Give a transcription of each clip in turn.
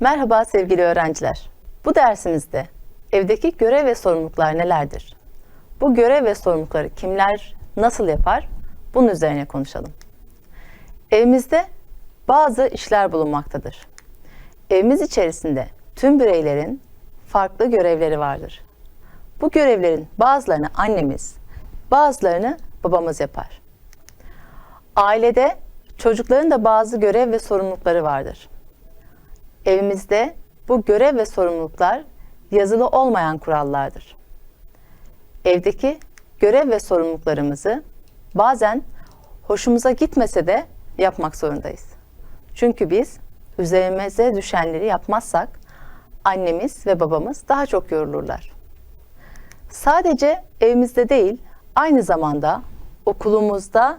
Merhaba sevgili öğrenciler. Bu dersimizde evdeki görev ve sorumluluklar nelerdir? Bu görev ve sorumlulukları kimler nasıl yapar? Bunun üzerine konuşalım. Evimizde bazı işler bulunmaktadır. Evimiz içerisinde tüm bireylerin farklı görevleri vardır. Bu görevlerin bazılarını annemiz, bazılarını babamız yapar. Ailede çocukların da bazı görev ve sorumlulukları vardır. Evimizde bu görev ve sorumluluklar yazılı olmayan kurallardır. Evdeki görev ve sorumluluklarımızı bazen hoşumuza gitmese de yapmak zorundayız. Çünkü biz üzerimize düşenleri yapmazsak annemiz ve babamız daha çok yorulurlar. Sadece evimizde değil, aynı zamanda okulumuzda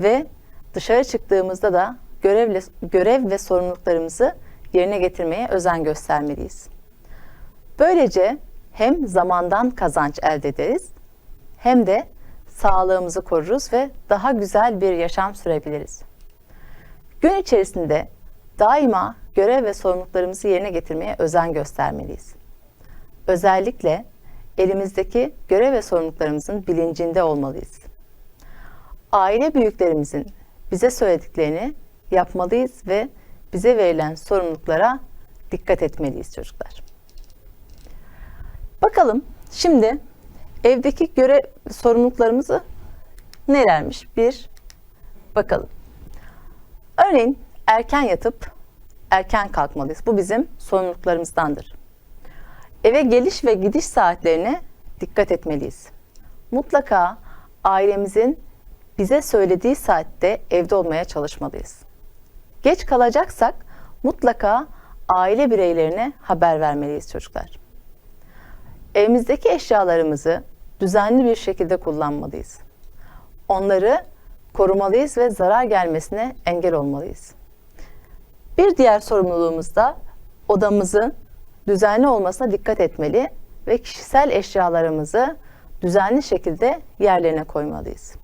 ve dışarı çıktığımızda da görevle, görev ve sorumluluklarımızı yerine getirmeye özen göstermeliyiz. Böylece hem zamandan kazanç elde ederiz hem de sağlığımızı koruruz ve daha güzel bir yaşam sürebiliriz. Gün içerisinde daima görev ve sorumluluklarımızı yerine getirmeye özen göstermeliyiz. Özellikle elimizdeki görev ve sorumluluklarımızın bilincinde olmalıyız. Aile büyüklerimizin bize söylediklerini yapmalıyız ve bize verilen sorumluluklara dikkat etmeliyiz çocuklar. Bakalım şimdi evdeki görev sorumluluklarımızı nelermiş? Bir bakalım. Örneğin erken yatıp erken kalkmalıyız. Bu bizim sorumluluklarımızdandır. Eve geliş ve gidiş saatlerine dikkat etmeliyiz. Mutlaka ailemizin bize söylediği saatte evde olmaya çalışmalıyız. Geç kalacaksak mutlaka aile bireylerine haber vermeliyiz çocuklar. Evimizdeki eşyalarımızı düzenli bir şekilde kullanmalıyız. Onları korumalıyız ve zarar gelmesine engel olmalıyız. Bir diğer sorumluluğumuz da odamızın düzenli olmasına dikkat etmeli ve kişisel eşyalarımızı düzenli şekilde yerlerine koymalıyız.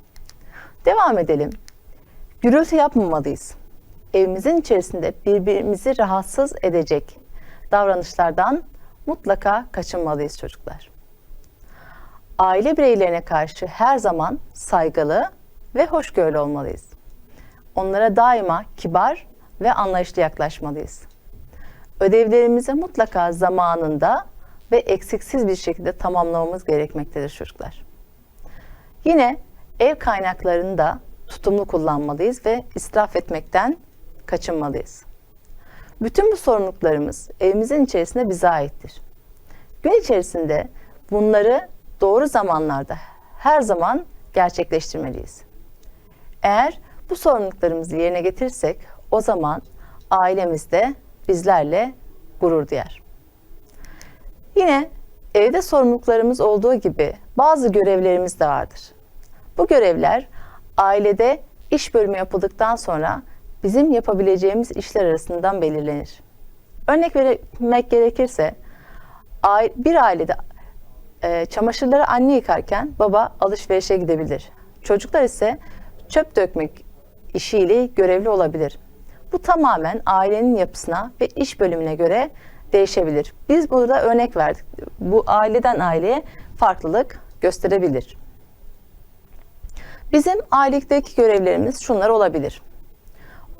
Devam edelim. Gürültü yapmamalıyız. Evimizin içerisinde birbirimizi rahatsız edecek davranışlardan mutlaka kaçınmalıyız çocuklar. Aile bireylerine karşı her zaman saygılı ve hoşgörülü olmalıyız. Onlara daima kibar ve anlayışlı yaklaşmalıyız. Ödevlerimizi mutlaka zamanında ve eksiksiz bir şekilde tamamlamamız gerekmektedir çocuklar. Yine ev kaynaklarını da tutumlu kullanmalıyız ve israf etmekten kaçınmalıyız. Bütün bu sorumluluklarımız evimizin içerisinde bize aittir. Gün içerisinde bunları doğru zamanlarda her zaman gerçekleştirmeliyiz. Eğer bu sorumluluklarımızı yerine getirirsek o zaman ailemiz de bizlerle gurur duyar. Yine evde sorumluluklarımız olduğu gibi bazı görevlerimiz de vardır. Bu görevler ailede iş bölümü yapıldıktan sonra bizim yapabileceğimiz işler arasından belirlenir. Örnek vermek gerekirse bir ailede e, çamaşırları anne yıkarken baba alışverişe gidebilir. Çocuklar ise çöp dökmek işiyle görevli olabilir. Bu tamamen ailenin yapısına ve iş bölümüne göre değişebilir. Biz burada örnek verdik. Bu aileden aileye farklılık gösterebilir. Bizim ailedeki görevlerimiz şunlar olabilir.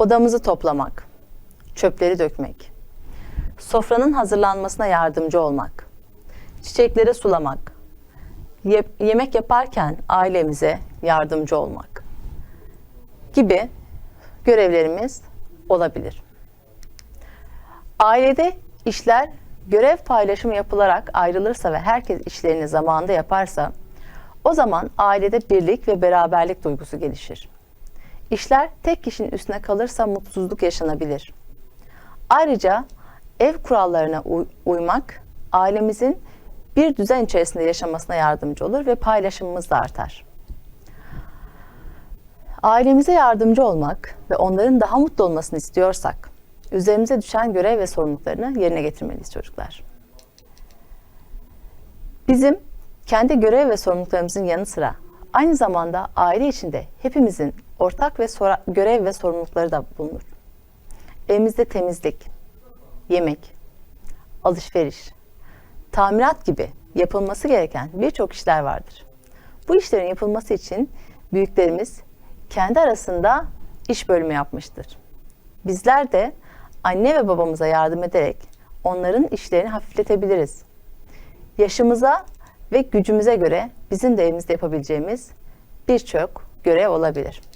Odamızı toplamak, çöpleri dökmek, sofranın hazırlanmasına yardımcı olmak, çiçekleri sulamak, ye yemek yaparken ailemize yardımcı olmak gibi görevlerimiz olabilir. Ailede işler görev paylaşımı yapılarak ayrılırsa ve herkes işlerini zamanında yaparsa o zaman ailede birlik ve beraberlik duygusu gelişir. İşler tek kişinin üstüne kalırsa mutsuzluk yaşanabilir. Ayrıca ev kurallarına uy- uymak ailemizin bir düzen içerisinde yaşamasına yardımcı olur ve paylaşımımız da artar. Ailemize yardımcı olmak ve onların daha mutlu olmasını istiyorsak, üzerimize düşen görev ve sorumluluklarını yerine getirmeliyiz çocuklar. Bizim kendi görev ve sorumluluklarımızın yanı sıra aynı zamanda aile içinde hepimizin ortak ve görev ve sorumlulukları da bulunur. Evimizde temizlik, yemek, alışveriş, tamirat gibi yapılması gereken birçok işler vardır. Bu işlerin yapılması için büyüklerimiz kendi arasında iş bölümü yapmıştır. Bizler de anne ve babamıza yardım ederek onların işlerini hafifletebiliriz. Yaşımıza ve gücümüze göre bizim de evimizde yapabileceğimiz birçok görev olabilir.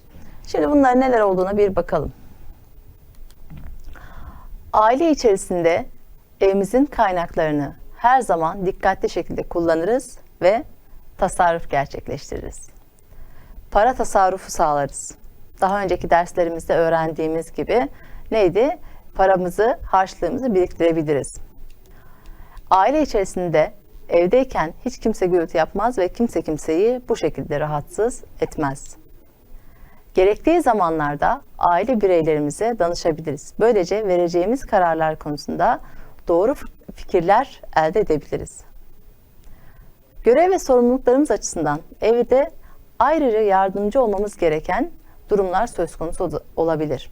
Şimdi bunların neler olduğuna bir bakalım. Aile içerisinde evimizin kaynaklarını her zaman dikkatli şekilde kullanırız ve tasarruf gerçekleştiririz. Para tasarrufu sağlarız. Daha önceki derslerimizde öğrendiğimiz gibi neydi? Paramızı, harçlığımızı biriktirebiliriz. Aile içerisinde evdeyken hiç kimse gürültü yapmaz ve kimse kimseyi bu şekilde rahatsız etmez. Gerektiği zamanlarda aile bireylerimize danışabiliriz. Böylece vereceğimiz kararlar konusunda doğru fikirler elde edebiliriz. Görev ve sorumluluklarımız açısından evde ayrıca yardımcı olmamız gereken durumlar söz konusu olabilir.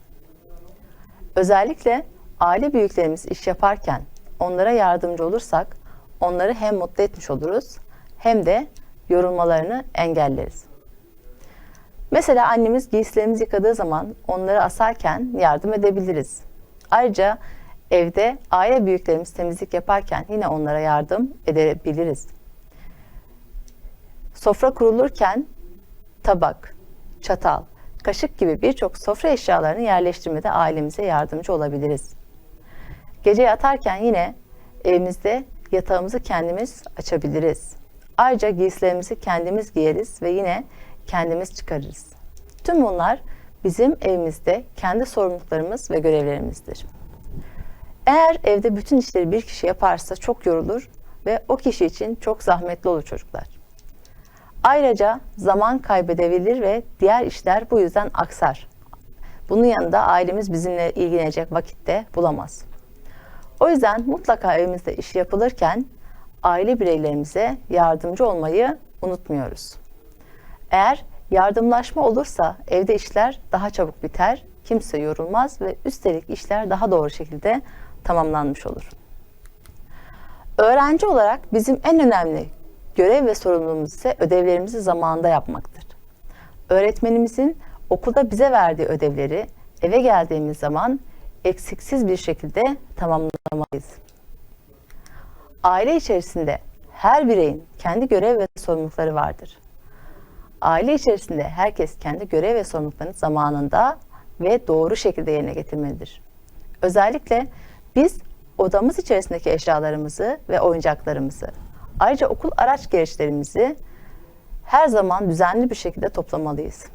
Özellikle aile büyüklerimiz iş yaparken onlara yardımcı olursak onları hem mutlu etmiş oluruz hem de yorulmalarını engelleriz. Mesela annemiz giysilerimizi yıkadığı zaman onları asarken yardım edebiliriz. Ayrıca evde aile büyüklerimiz temizlik yaparken yine onlara yardım edebiliriz. Sofra kurulurken tabak, çatal, kaşık gibi birçok sofra eşyalarını yerleştirmede ailemize yardımcı olabiliriz. Gece yatarken yine evimizde yatağımızı kendimiz açabiliriz. Ayrıca giysilerimizi kendimiz giyeriz ve yine kendimiz çıkarırız. Tüm bunlar bizim evimizde kendi sorumluluklarımız ve görevlerimizdir. Eğer evde bütün işleri bir kişi yaparsa çok yorulur ve o kişi için çok zahmetli olur çocuklar. Ayrıca zaman kaybedebilir ve diğer işler bu yüzden aksar. Bunun yanında ailemiz bizimle ilgilenecek vakitte bulamaz. O yüzden mutlaka evimizde iş yapılırken aile bireylerimize yardımcı olmayı unutmuyoruz. Eğer yardımlaşma olursa evde işler daha çabuk biter, kimse yorulmaz ve üstelik işler daha doğru şekilde tamamlanmış olur. Öğrenci olarak bizim en önemli görev ve sorumluluğumuz ise ödevlerimizi zamanında yapmaktır. Öğretmenimizin okulda bize verdiği ödevleri eve geldiğimiz zaman eksiksiz bir şekilde tamamlamalıyız. Aile içerisinde her bireyin kendi görev ve sorumlulukları vardır. Aile içerisinde herkes kendi görev ve sorumluluklarını zamanında ve doğru şekilde yerine getirmelidir. Özellikle biz odamız içerisindeki eşyalarımızı ve oyuncaklarımızı, ayrıca okul araç gereçlerimizi her zaman düzenli bir şekilde toplamalıyız.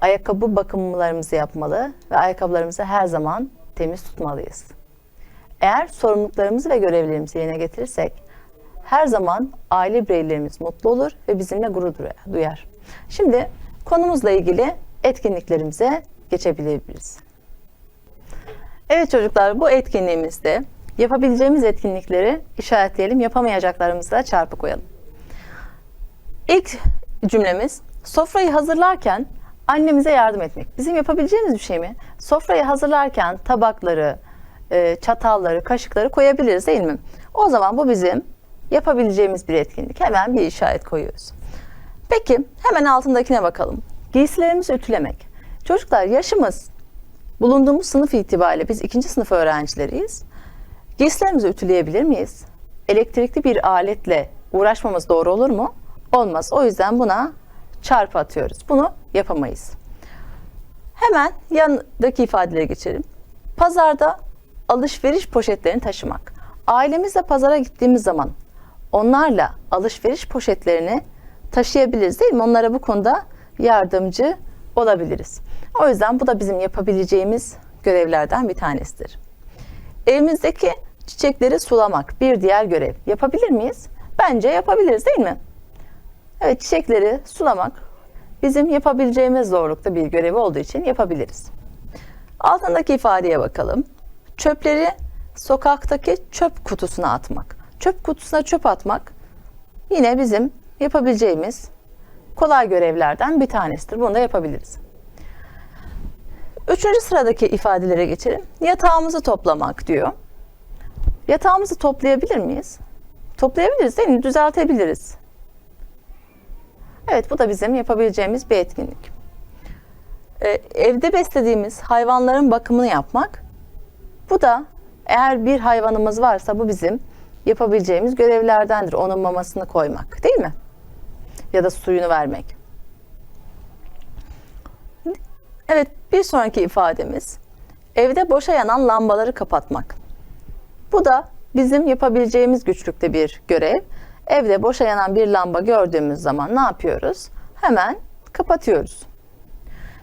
Ayakkabı bakımlarımızı yapmalı ve ayakkabılarımızı her zaman temiz tutmalıyız. Eğer sorumluluklarımızı ve görevlerimizi yerine getirirsek her zaman aile bireylerimiz mutlu olur ve bizimle gurur duyar. Şimdi konumuzla ilgili etkinliklerimize geçebiliriz. Evet çocuklar bu etkinliğimizde yapabileceğimiz etkinlikleri işaretleyelim, yapamayacaklarımızı da çarpı koyalım. İlk cümlemiz sofrayı hazırlarken annemize yardım etmek. Bizim yapabileceğimiz bir şey mi? Sofrayı hazırlarken tabakları, e, çatalları, kaşıkları koyabiliriz değil mi? O zaman bu bizim yapabileceğimiz bir etkinlik. Hemen bir işaret koyuyoruz. Peki hemen altındakine bakalım. Giysilerimizi ütülemek. Çocuklar yaşımız bulunduğumuz sınıf itibariyle biz ikinci sınıf öğrencileriyiz. Giysilerimizi ütüleyebilir miyiz? Elektrikli bir aletle uğraşmamız doğru olur mu? Olmaz. O yüzden buna çarpı atıyoruz. Bunu yapamayız. Hemen yanındaki ifadelere geçelim. Pazarda alışveriş poşetlerini taşımak. Ailemizle pazara gittiğimiz zaman onlarla alışveriş poşetlerini taşıyabiliriz değil mi? Onlara bu konuda yardımcı olabiliriz. O yüzden bu da bizim yapabileceğimiz görevlerden bir tanesidir. Evimizdeki çiçekleri sulamak bir diğer görev. Yapabilir miyiz? Bence yapabiliriz değil mi? Evet çiçekleri sulamak bizim yapabileceğimiz zorlukta bir görev olduğu için yapabiliriz. Altındaki ifadeye bakalım. Çöpleri sokaktaki çöp kutusuna atmak. Çöp kutusuna çöp atmak yine bizim yapabileceğimiz kolay görevlerden bir tanesidir. Bunu da yapabiliriz. Üçüncü sıradaki ifadelere geçelim. Yatağımızı toplamak diyor. Yatağımızı toplayabilir miyiz? Toplayabiliriz değil mi? Düzeltebiliriz. Evet bu da bizim yapabileceğimiz bir etkinlik. Ee, evde beslediğimiz hayvanların bakımını yapmak. Bu da eğer bir hayvanımız varsa bu bizim yapabileceğimiz görevlerdendir. Onun mamasını koymak değil mi? Ya da suyunu vermek. Evet bir sonraki ifademiz evde boşa yanan lambaları kapatmak. Bu da bizim yapabileceğimiz güçlükte bir görev. Evde boşa yanan bir lamba gördüğümüz zaman ne yapıyoruz? Hemen kapatıyoruz.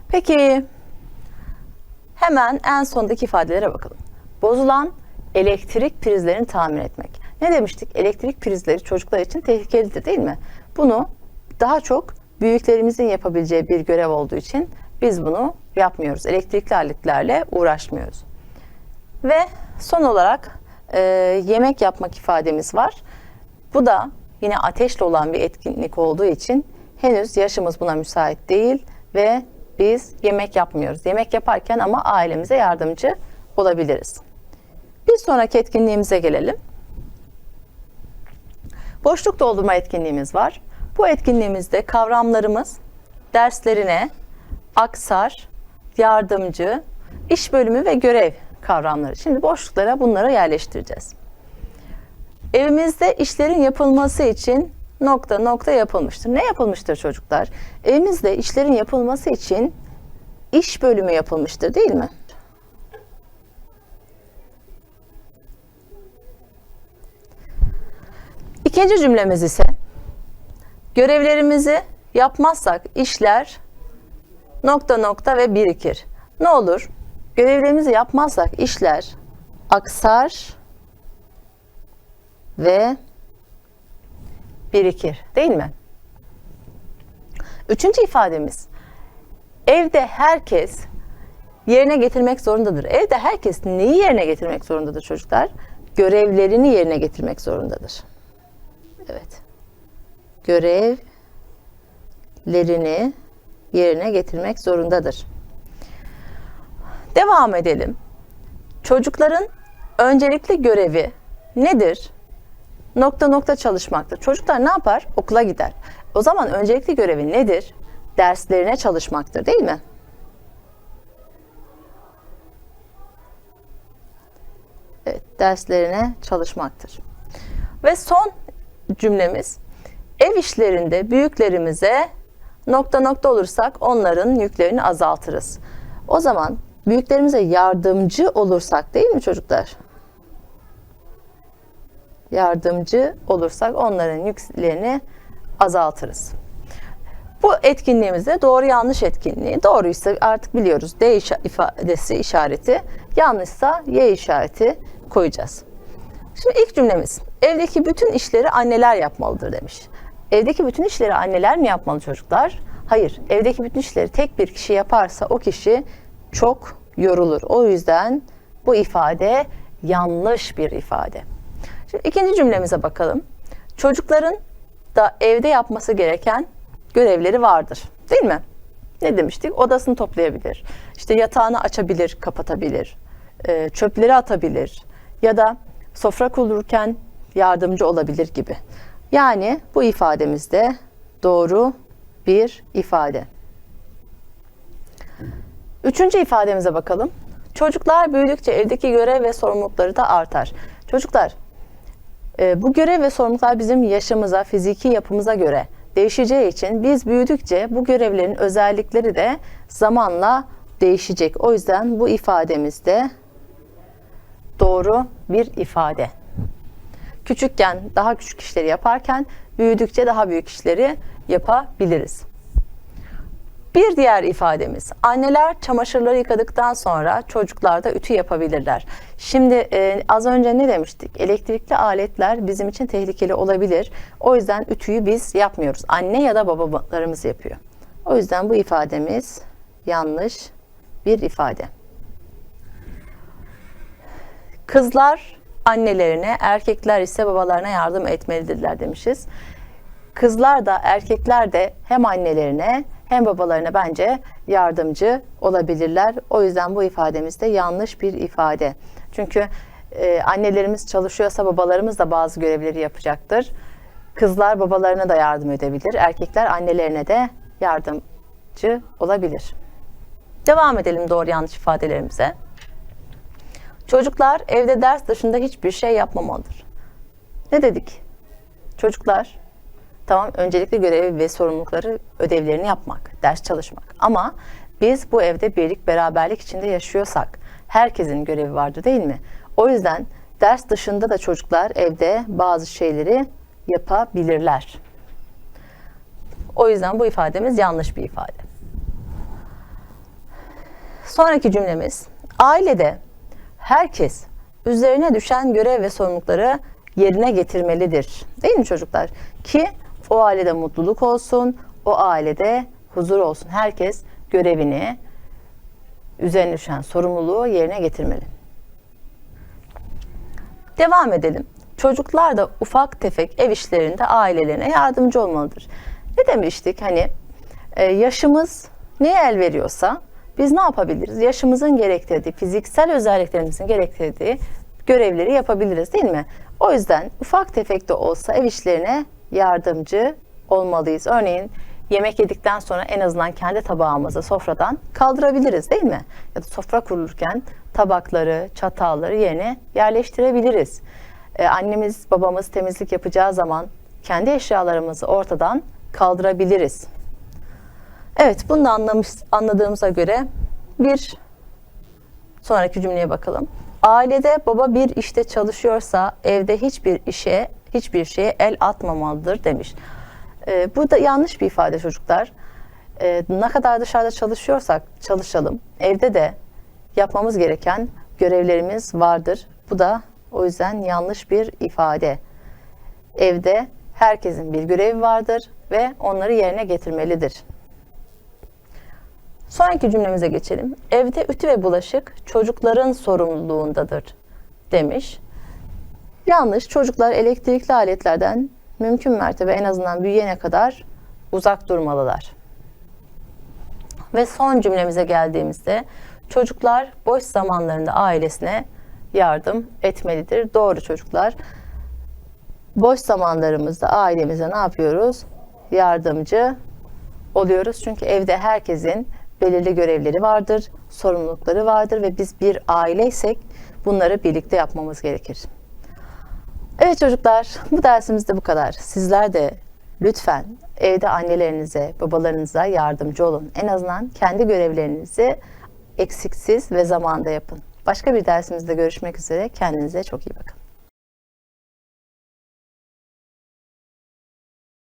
Peki hemen en sondaki ifadelere bakalım. Bozulan elektrik prizlerini tamir etmek. Ne demiştik? Elektrik prizleri çocuklar için tehlikelidir değil mi? Bunu daha çok büyüklerimizin yapabileceği bir görev olduğu için biz bunu yapmıyoruz. Elektrikli aletlerle uğraşmıyoruz. Ve son olarak e, yemek yapmak ifademiz var. Bu da yine ateşle olan bir etkinlik olduğu için henüz yaşımız buna müsait değil ve biz yemek yapmıyoruz. Yemek yaparken ama ailemize yardımcı olabiliriz. Bir sonraki etkinliğimize gelelim. Boşluk doldurma etkinliğimiz var. Bu etkinliğimizde kavramlarımız derslerine aksar, yardımcı, iş bölümü ve görev kavramları. Şimdi boşluklara bunları yerleştireceğiz. Evimizde işlerin yapılması için nokta nokta yapılmıştır. Ne yapılmıştır çocuklar? Evimizde işlerin yapılması için iş bölümü yapılmıştır değil mi? İkinci cümlemiz ise görevlerimizi yapmazsak işler nokta nokta ve birikir. Ne olur? Görevlerimizi yapmazsak işler aksar ve birikir. Değil mi? Üçüncü ifademiz evde herkes yerine getirmek zorundadır. Evde herkes neyi yerine getirmek zorundadır çocuklar? Görevlerini yerine getirmek zorundadır. Evet. Görevlerini yerine getirmek zorundadır. Devam edelim. Çocukların öncelikli görevi nedir? Nokta nokta çalışmaktır. Çocuklar ne yapar? Okula gider. O zaman öncelikli görevi nedir? Derslerine çalışmaktır değil mi? Evet, derslerine çalışmaktır. Ve son cümlemiz ev işlerinde büyüklerimize nokta nokta olursak onların yüklerini azaltırız. O zaman büyüklerimize yardımcı olursak değil mi çocuklar? Yardımcı olursak onların yüklerini azaltırız. Bu etkinliğimizde doğru yanlış etkinliği. Doğruysa artık biliyoruz D ifadesi işareti. Yanlışsa Y işareti koyacağız. Şimdi ilk cümlemiz. Evdeki bütün işleri anneler yapmalıdır demiş. Evdeki bütün işleri anneler mi yapmalı çocuklar? Hayır. Evdeki bütün işleri tek bir kişi yaparsa o kişi çok yorulur. O yüzden bu ifade yanlış bir ifade. Şimdi ikinci cümlemize bakalım. Çocukların da evde yapması gereken görevleri vardır. Değil mi? Ne demiştik? Odasını toplayabilir. İşte yatağını açabilir, kapatabilir. E, çöpleri atabilir. Ya da sofra kururken yardımcı olabilir gibi. Yani bu ifademizde doğru bir ifade. Üçüncü ifademize bakalım. Çocuklar büyüdükçe evdeki görev ve sorumlulukları da artar. Çocuklar, e, bu görev ve sorumluluklar bizim yaşımıza, fiziki yapımıza göre değişeceği için biz büyüdükçe bu görevlerin özellikleri de zamanla değişecek. O yüzden bu ifademizde doğru bir ifade. Küçükken daha küçük işleri yaparken büyüdükçe daha büyük işleri yapabiliriz. Bir diğer ifademiz anneler çamaşırları yıkadıktan sonra çocuklar da ütü yapabilirler. Şimdi e, az önce ne demiştik? Elektrikli aletler bizim için tehlikeli olabilir. O yüzden ütüyü biz yapmıyoruz. Anne ya da babalarımız yapıyor. O yüzden bu ifademiz yanlış bir ifade. Kızlar annelerine, erkekler ise babalarına yardım etmelidirler demişiz. Kızlar da erkekler de hem annelerine hem babalarına bence yardımcı olabilirler. O yüzden bu ifademiz de yanlış bir ifade. Çünkü Ee, annelerimiz çalışıyorsa babalarımız da bazı görevleri yapacaktır. Kızlar babalarına da yardım edebilir. Erkekler annelerine de yardımcı olabilir. Devam edelim doğru yanlış ifadelerimize. Çocuklar evde ders dışında hiçbir şey yapmamalıdır. Ne dedik? Çocuklar tamam öncelikli görevi ve sorumlulukları ödevlerini yapmak, ders çalışmak. Ama biz bu evde birlik beraberlik içinde yaşıyorsak herkesin görevi vardır değil mi? O yüzden ders dışında da çocuklar evde bazı şeyleri yapabilirler. O yüzden bu ifademiz yanlış bir ifade. Sonraki cümlemiz ailede herkes üzerine düşen görev ve sorumlulukları yerine getirmelidir. Değil mi çocuklar? Ki o ailede mutluluk olsun, o ailede huzur olsun. Herkes görevini, üzerine düşen sorumluluğu yerine getirmeli. Devam edelim. Çocuklar da ufak tefek ev işlerinde ailelerine yardımcı olmalıdır. Ne demiştik? Hani e, yaşımız neye el veriyorsa biz ne yapabiliriz? Yaşımızın gerektirdiği, fiziksel özelliklerimizin gerektirdiği görevleri yapabiliriz değil mi? O yüzden ufak tefek de olsa ev işlerine yardımcı olmalıyız. Örneğin yemek yedikten sonra en azından kendi tabağımızı sofradan kaldırabiliriz değil mi? Ya da sofra kurulurken tabakları, çatalları yerine yerleştirebiliriz. Ee, annemiz, babamız temizlik yapacağı zaman kendi eşyalarımızı ortadan kaldırabiliriz. Evet, bunu da anlamış, anladığımıza göre bir sonraki cümleye bakalım. Ailede baba bir işte çalışıyorsa evde hiçbir işe, hiçbir şeye el atmamalıdır demiş. Ee, bu da yanlış bir ifade çocuklar. Ee, ne kadar dışarıda çalışıyorsak çalışalım. Evde de yapmamız gereken görevlerimiz vardır. Bu da o yüzden yanlış bir ifade. Evde herkesin bir görevi vardır ve onları yerine getirmelidir. Sonraki cümlemize geçelim. Evde ütü ve bulaşık çocukların sorumluluğundadır demiş. Yanlış. Çocuklar elektrikli aletlerden mümkün mertebe en azından büyüyene kadar uzak durmalılar. Ve son cümlemize geldiğimizde çocuklar boş zamanlarında ailesine yardım etmelidir. Doğru çocuklar. Boş zamanlarımızda ailemize ne yapıyoruz? Yardımcı oluyoruz. Çünkü evde herkesin belirli görevleri vardır, sorumlulukları vardır ve biz bir aileysek bunları birlikte yapmamız gerekir. Evet çocuklar, bu dersimiz de bu kadar. Sizler de lütfen evde annelerinize, babalarınıza yardımcı olun. En azından kendi görevlerinizi eksiksiz ve zamanda yapın. Başka bir dersimizde görüşmek üzere. Kendinize çok iyi bakın.